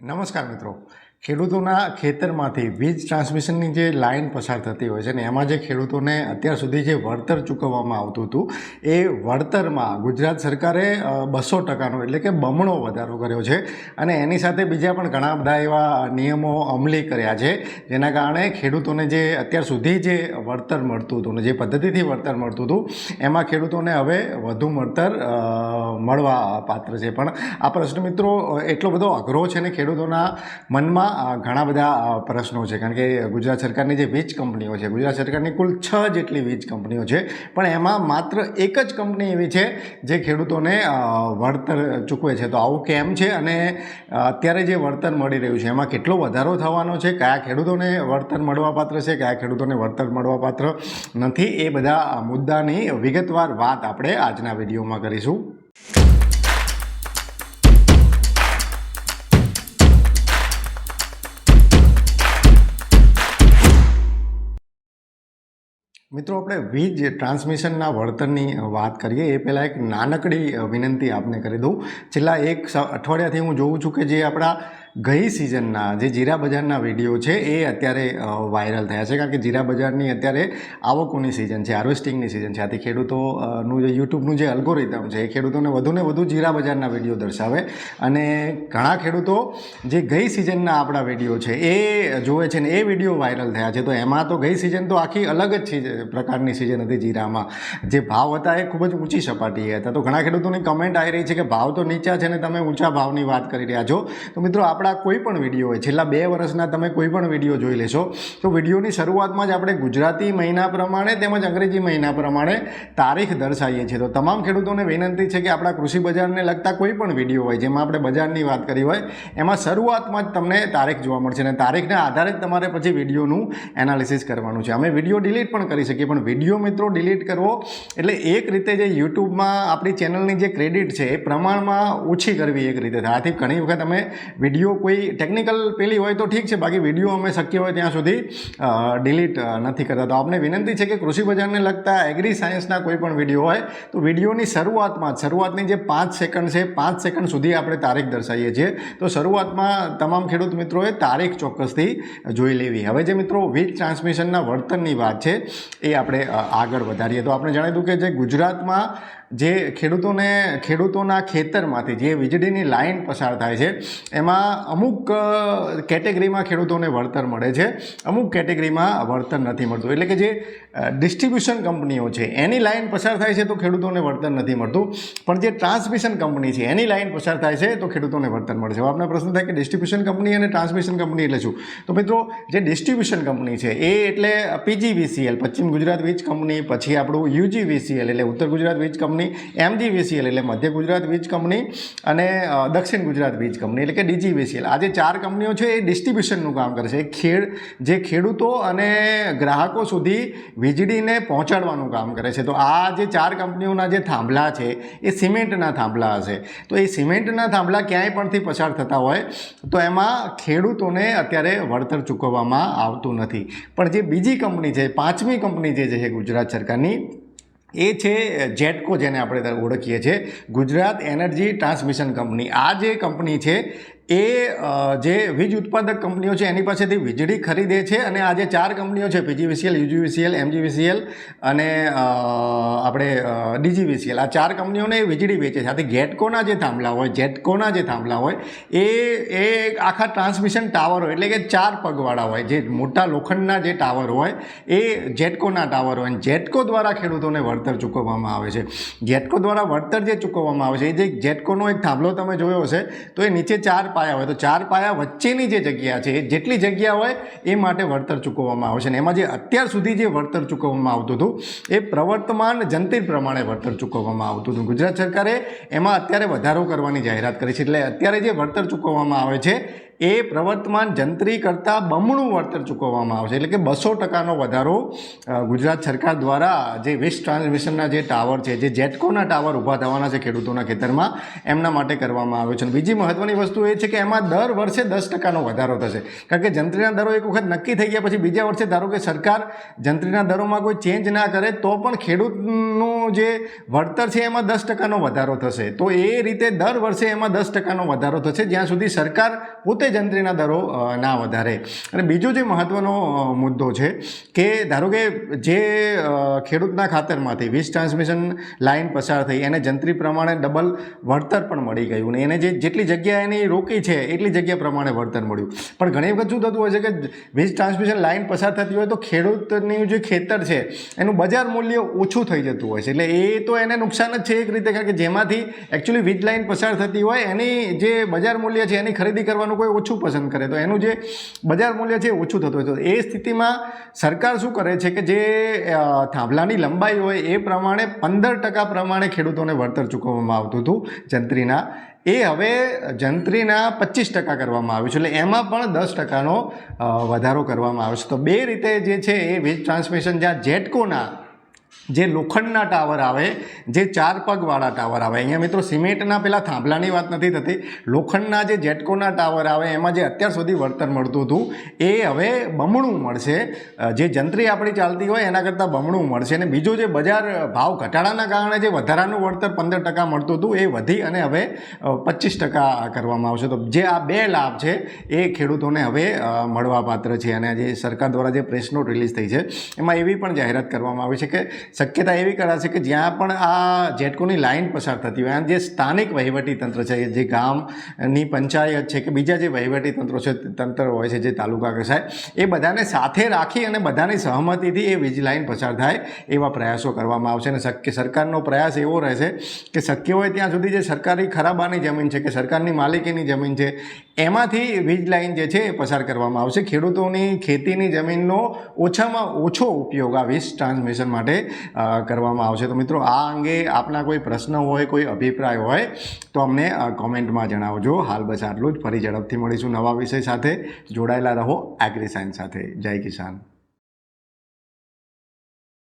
નમસ્કાર મિત્રો. ખેડૂતોના ખેતરમાંથી વીજ ટ્રાન્સમિશનની જે લાઇન પસાર થતી હોય છે ને એમાં જે ખેડૂતોને અત્યાર સુધી જે વળતર ચૂકવવામાં આવતું હતું, એ વળતરમાં ગુજરાત સરકારે બસો ટકાનો એટલે કે બમણો વધારો કર્યો છે અને એની સાથે બીજા પણ ઘણા બધા એવા નિયમો અમલી કર્યા છે, જેના કારણે ખેડૂતોને જે અત્યાર સુધી જે વળતર મળતું હતું ને જે પદ્ધતિથી વળતર મળતું હતું, એમાં ખેડૂતોને હવે વધુ વળતર મળવા પાત્ર છે. પણ આ પ્રશ્ન મિત્રો એટલો બધો અઘરો છે ને ખેડૂતોના મનમાં અ, ઘણા બધા પ્રશ્નો છે. કારણ કે ગુજરાત સરકારની જે વીજ કંપનીઓ છે ગુજરાત સરકારની કુલ છ જેટલી વીજ કંપનીઓ છે પણ એમાં માત્ર એક જ કંપની એવી છે જે ખેડૂતોને વળતર ચૂકવે છે. તો આવું કેમ છે? અને અત્યારે જે વળતર મળી રહ્યું છે એમાં કેટલો વધારો થવાનો છે? કયા ખેડૂતોને વળતર મળવાપાત્ર છે? કયા ખેડૂતોને વળતર મળવાપાત્ર નથી? એ બધા મુદ્દાની વિગતવાર વાત આપણે આજના વિડીયોમાં કરીશું. મિત્રો, આપણે વીજ ટ્રાન્સમિશનના વળતરની વાત કરીએ, એ પહેલાં એક નાનકડી વિનંતી આપને કરી દઉં. છેલ્લા એક અઠવાડિયાથી હું જોઉં છું કે જે આપણા ગઈ સિઝનના જે જીરા બજારના વીડિયો છે એ અત્યારે વાયરલ થયા છે. કારણ કે જીરા બજારની અત્યારે આવકોની સિઝન છે હાર્વેસ્ટિંગની સિઝન છે. આથી ખેડૂતોનું જે યુટ્યુબનું જે અલ્ગોરિધમ છે, એ ખેડૂતોને વધુને વધુ જીરા બજારના વીડિયો દર્શાવે. અને ઘણા ખેડૂતો જે ગઈ સિઝનના આપણા વીડિયો છે, એ જોવે છે ને એ વીડિયો વાયરલ થયા છે. તો એમાં તો ગઈ સિઝન તો આખી અલગ જ પ્રકારની સિઝન હતી જીરામાં. જે ભાવ હતા એ ખૂબ જ ઊંચી સપાટીએ હતા. તો ઘણા ખેડૂતોની કમેન્ટ આવી રહી છે કે ભાવ તો નીચા છે ને તમે ઊંચા ભાવની વાત કરી રહ્યા છો. તો મિત્રો આપણા કોઈ પણ વીડિયો હોય, છેલ્લા બે વર્ષના તમે કોઈ પણ વીડિયો જોઈ લેશો, તો વિડીયોની શરૂઆતમાં જ આપણે ગુજરાતી મહિના પ્રમાણે તેમજ અંગ્રેજી મહિના પ્રમાણે તારીખ દર્શાવીએ છીએ. તો તમામ ખેડૂતોને વિનંતી છે કે આપણા કૃષિ બજારને લગતા કોઈ પણ વીડિયો હોય, જેમાં આપણે બજારની વાત કરી હોય, એમાં શરૂઆતમાં જ તમને તારીખ જોવા મળશે અને તારીખના આધારે જ તમારે પછી વિડીયોનું એનાલિસિસ કરવાનું છે. અમે વીડિયો ડિલીટ પણ કરી શકીએ, પણ વીડિયો મિત્રો ડિલીટ કરવો એટલે એક રીતે જે યુટ્યુબમાં આપણી ચેનલની જે ક્રેડિટ છે, એ પ્રમાણમાં ઓછી કરવી એક રીતે આથી ઘણી વખત અમે વીડિયો કોઈ ટેકનિકલ પેલી હોય તો ઠીક છે, બાકી વીડિયો અમે શક્ય હોય ત્યાં સુધી ડિલીટ નથી કરતા. તો આપને વિનંતી છે કે કૃષિ બજારને લગતા એગ્રી સાયન્સના કોઈ પણ વીડિયો હોય, તો વિડીયોની શરૂઆતમાં, શરૂઆતની જે પાંચ સેકન્ડ છે, પાંચ સેકન્ડ સુધી આપણે તારીખ દર્શાવીએ છીએ. તો શરૂઆતમાં તમામ ખેડૂત મિત્રોએ તારીખ ચોક્કસથી જોઈ લેવી. હવે જે મિત્રો વીજ ટ્રાન્સમિશનના વર્તનની વાત છે, એ આપણે આગળ વધારીએ. તો આપણે જણાવી દઉં કે જે ગુજરાતમાં જે ખેડૂતોને, ખેડૂતોના ખેતરમાંથી જે વીજળીની લાઇન પસાર થાય છે, એમાં અમુક કેટેગરીમાં ખેડૂતોને વળતર મળે છે. અમુક કેટેગરીમાં વળતર નથી મળતું. એટલે કે જે ડિસ્ટ્રીબ્યુશન કંપનીઓ છે, એની લાઇન પસાર થાય છે તો ખેડૂતોને વળતર નથી મળતું. પણ જે ટ્રાન્સમિશન કંપની છે, એની લાઇન પસાર થાય છે તો ખેડૂતોને વળતર મળે છે. હવે આપને પ્રશ્ન થાય કે ડિસ્ટ્રીબ્યુશન કંપની અને ટ્રાન્સમિશન કંપની એટલે શું? તો મિત્રો, જે ડિસ્ટ્રીબ્યુશન કંપની છે, એ એટલે પીજીવીસીએલ, પશ્ચિમ ગુજરાત વીજ કંપની, પછી આપણું યુજીવીસીએલ એટલે ઉત્તર ગુજરાત વીજ કંપની એમજીવીસીએલ એટલે મધ્ય ગુજરાત વીજ કંપની અને દક્ષિણ ગુજરાત વીજ કંપની એટલે કે ડીજીવીસીએલ આ જે ચાર કંપનીઓ છે એ ડિસ્ટ્રીબ્યુશનનું કામ કરે છે. ખેડ, જે ખેડૂતો અને ગ્રાહકો સુધી વીજળીને પહોંચાડવાનું કામ કરે છે. તો આ જે ચાર કંપનીઓના જે થાંભલા છે એ સિમેન્ટના થાંભલા હશે. તો એ સિમેન્ટના થાંભલા ક્યાંય પણથી પસાર થતા હોય તો એમાં ખેડૂતોને અત્યારે વળતર ચૂકવવામાં આવતું નથી. પણ જે બીજી કંપની છે, પાંચમી કંપની જે છે ગુજરાત સરકારની એ છે જેટકો જેને આપણે ઓળખીએ છીએ. Gujarat energy transmission company. આ જે કંપની છે એ જે વીજ ઉત્પાદક કંપનીઓ છે, એની પાસેથી વીજળી ખરીદે છે અને આ જે ચાર કંપનીઓ છે, પીજીવીસીએલ, યુજીવીસીએલ, એમજીવીસીએલ અને આપણે ડીજીવીસીએલ. આ ચાર કંપનીઓને એ વીજળી વેચે છે. આથી ગેટકોના જે થાંભલા હોય, જેટકોના જે થાંભલા હોય, એ એ આખા ટ્રાન્સમિશન ટાવરો એટલે કે ચાર પગવાળા હોય. જે મોટા લોખંડના જે ટાવર હોય, એ જેટકોના ટાવર હોય. અને જેટકો દ્વારા ખેડૂતોને વળતર ચૂકવવામાં આવે છે. જેટકો દ્વારા વળતર જે ચૂકવવામાં આવે છે, એ જે જેટકોનો એક થાંભલો તમે જોયો હશે, તો એ નીચે ચાર પાયા હોય તો ચાર પાયા વચ્ચેની જે જગ્યા છે, જેટલી જગ્યા હોય એ માટે વળતર ચૂકવવામાં આવે છે અને એમાં જે અત્યાર સુધી જે વળતર ચૂકવવામાં આવતું હતું, એ પ્રવર્તમાન જંત્રી પ્રમાણે વળતર ચૂકવવામાં આવતું હતું. ગુજરાત સરકારે એમાં અત્યારે વધારો કરવાની જાહેરાત કરી છે. એટલે અત્યારે જે વળતર ચૂકવવામાં આવે છે એ પ્રવર્તમાન જંત્રી કરતાં બમણું વળતર ચૂકવવામાં આવશે. એટલે કે બસો ટકાનો વધારો ગુજરાત સરકાર દ્વારા જે વેસ્ટ ટ્રાન્સમિશનના જે ટાવર છે, જે જેટકોના ટાવર ઊભા થવાના છે ખેડૂતોના ખેતરમાં, એમના માટે કરવામાં આવ્યો છે. બીજી મહત્ત્વની વસ્તુ એ છે કે એમાં દર વર્ષે દસ ટકાનો વધારો થશે. કારણ કે જંત્રીના દરો એક વખત નક્કી થઈ ગયા પછી બીજા વર્ષે ધારો કે સરકાર જંત્રીના દરોમાં કોઈ ચેન્જ ના કરે, તો પણ ખેડૂતનું જે વળતર છે એમાં દસ ટકાનો વધારો થશે. તો એ રીતે દર વર્ષે એમાં દસ ટકાનો વધારો થશે. જ્યાં સુધી સરકાર પોતે જંત્રીના દરો ના વધારે. અને બીજો જે મહત્ત્વનો મુદ્દો છે કે ધારો કે જે ખેડૂતના ખાતરમાંથી વીજ ટ્રાન્સમિશન લાઇન પસાર થઈ, એને જંત્રી પ્રમાણે ડબલ વળતર પણ મળી ગયું ને, એને જે જેટલી જગ્યા એની રોકી છે, એટલી જગ્યા પ્રમાણે વળતર મળ્યું. પણ ઘણી વખત શું થતું હોય છે કે વીજ ટ્રાન્સમિશન લાઇન પસાર થતી હોય તો ખેડૂતની જે ખેતર છે, એનું બજાર મૂલ્ય ઓછું થઈ જતું હોય છે. એટલે એ તો એને નુકસાન જ છે એક રીતે, કારણ કે જેમાંથી એકચ્યુઅલી વીજ લાઇન પસાર થતી હોય, એની જે બજાર મૂલ્ય છે, એની ખરીદી કરવાનું કોઈ ઓછું પસંદ કરે. તો એનું જે બજાર મૂલ્ય છે ઓછું થતું હોય તો એ સ્થિતિમાં સરકાર શું કરે છે કે જે થાંભલાની લંબાઈ હોય એ પ્રમાણે પંદર ટકા પ્રમાણે ખેડૂતોને વળતર ચૂકવવામાં આવતું હતું જંત્રીના. એ હવે જંત્રીના પચીસ ટકા કરવામાં આવ્યું છે. એટલે એમાં પણ દસ ટકાનો વધારો કરવામાં આવ્યો છે. તો બે રીતે જે છે એ વીજ ટ્રાન્સમિશન જ્યાં જેટકોના જે લોખંડના ટાવર આવે, જે ચાર પગવાળા ટાવર આવે. અહીંયા મિત્રો સિમેન્ટના પેલા થાંભલાની વાત નથી થતી. લોખંડના જે જેટકોના ટાવર આવે, એમાં જે અત્યાર સુધી વળતર મળતું હતું, એ હવે બમણું મળશે. જે જંત્રી આપણી ચાલતી હોય, એના કરતાં બમણું મળશે. અને બીજું જે બજાર ભાવ ઘટાડાના કારણે જે વધારાનું વળતર પંદર ટકા મળતું હતું, એ વધી અને હવે પચીસ ટકા કરવામાં આવશે. તો જે આ બે લાભ છે, એ ખેડૂતોને હવે મળવાપાત્ર છે. અને જે સરકાર દ્વારા જે પ્રેસ નોટ રિલીઝ થઈ છે, એમાં એવી પણ જાહેરાત કરવામાં આવી છે કે શક્યતા એવી કરાશે કે જ્યાં પણ આ જેટકોની લાઇન પસાર થતી હોય જે સ્થાનિક વહીવટી તંત્ર છે, જે ગામની પંચાયત છે કે બીજા જે વહીવટી તંત્રો છે, તંત્ર હોય છે, જે તાલુકા કક્ષાએ એ બધાને સાથે રાખી અને બધાની સહમતિથી એ વીજ લાઇન પસાર થાય એવા પ્રયાસો કરવામાં આવશે. અને શક્ય, સરકારનો પ્રયાસ એવો રહેશે કે શક્ય હોય ત્યાં સુધી જે સરકારી ખરાબાની જમીન છે, કે સરકારની માલિકીની જમીન છે એમાંથી વીજ લાઇન જે છે એ પસાર કરવામાં આવશે. ખેડૂતોની ખેતીની જમીનનો ઓછામાં ઓછો ઉપયોગ આ વીજ ટ્રાન્સમિશન માટે કરવામાં આવશે. તો મિત્રો, આ અંગે આપના કોઈ પ્રશ્ન હોય, કોઈ અભિપ્રાય હોય, તો અમને કોમેન્ટમાં જણાવજો. હાલ બસ આટલું જ. ફરી ઝડપથી મળીશું નવા વિષય સાથે. જોડાયેલા રહો એગ્રી સાયન્સ સાથે. જય કિસાન.